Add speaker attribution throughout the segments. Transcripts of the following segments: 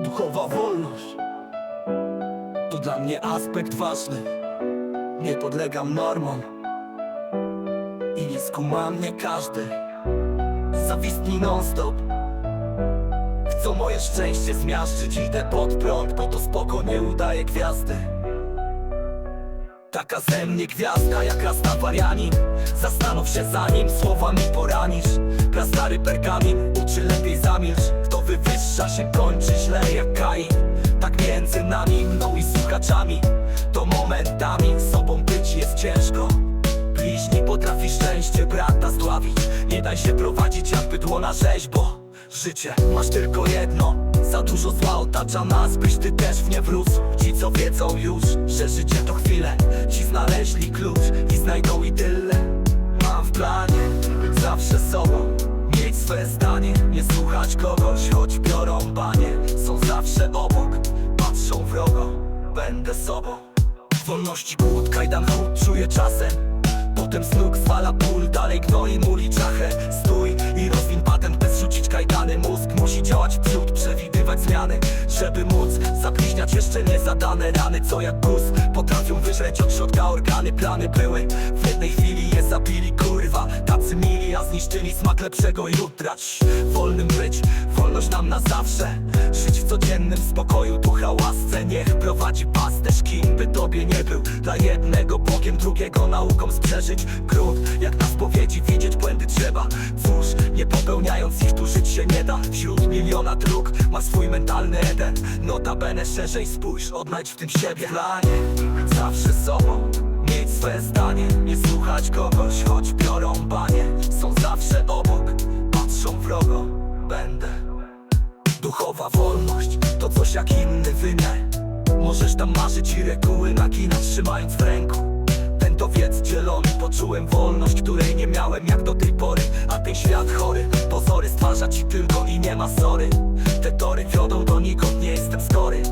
Speaker 1: Duchowa wolność To dla mnie aspekt ważny. Nie podlegam normom I nie skuma mnie każdy. Zawistni non stop Chcą moje szczęście zmiażdżyć. Idę pod prąd, bo to spoko nie udaje gwiazdy. Taka ze mnie gwiazda jak warianin. Zastanów się zanim słowami poranisz. Prastary pergamin uczy lepiej zamilcz Wywyższa się kończy źle jak Kain Tak między nami, mną i słuchaczami. To momentami sobą być jest ciężko. Bliźni potrafi szczęście brata zdławić. Nie daj się prowadzić jak bydło na rzeźbo. Życie masz tylko jedno. Za dużo zła otacza nas, byś ty też w nie wrósł. Ci co wiedzą już, że życie to chwile. Ci znaleźli klucz i znajdą idylę Mam w planie być zawsze sobą Mieć swe zdanie, nie słuchać kogoś Choć będę sobą. Wolności głód, kajdan chłód czuję czasem. Potem snuk zwala ból, dalej gnoi muli czachę. Stój i rozwin patent, by zrzucić kajdany. Mózg musi działać przód, przewidywać zmiany. Żeby móc zapóźniać jeszcze niezadane rany. Co jak guz potrafią wyżreć od środka organy. Plany były, w jednej chwili je zabili kurwa. Tacy mili, a zniszczyli smak lepszego jutra. Wolnym być, wolność nam na zawsze w codziennym spokoju, ducha łasce Niech prowadzi pasterz, kim by tobie nie był. Dla jednego Bogiem, drugiego nauką sprzeżyć. Grunt, jak na spowiedzi widzieć błędy trzeba. Cóż, nie popełniając ich tu żyć się nie da. Wśród miliona dróg ma swój mentalny Eden. Notabene szerzej spójrz, odnajdź w tym siebie. Planie, zawsze sobą Mieć swe zdanie, nie słuchać kogoś, choć biorą wolność to coś jak inny wymiar. Możesz tam marzyć i reguły naginać trzymając w ręku Ten to wiedz dzielony. Poczułem wolność, której nie miałem jak do tej pory A ten świat chory, pozory stwarza ci tylko i nie ma sory. Te tory wiodą donikąd, nie jestem skory.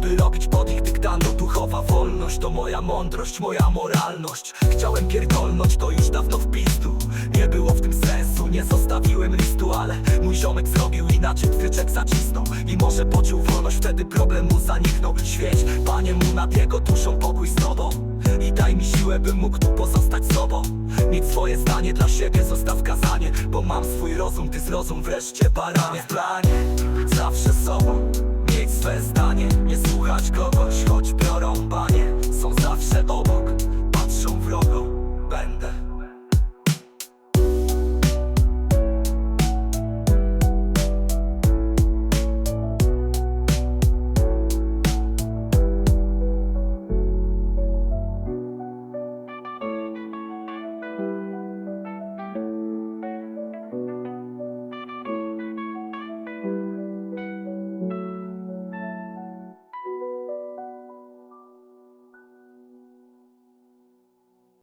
Speaker 1: By robić pod ich dyktando Duchowa wolność to moja mądrość, moja moralność. Chciałem pierdolnąć, to już dawno w pizdu. Nie było w tym sensu, nie zostawiłem listu Ale mój ziomek zrobił inaczej, twyczek zacisnął. I może poczuł wolność, wtedy problem mu zaniknął. Świeć, Panie mu nad jego duszą pokój z tobą. I daj mi siłę, bym mógł tu pozostać sobą. Mieć swoje zdanie dla siebie, zostaw kazanie. Bo mam swój rozum, ty zrozum wreszcie baranie. W planie, zawsze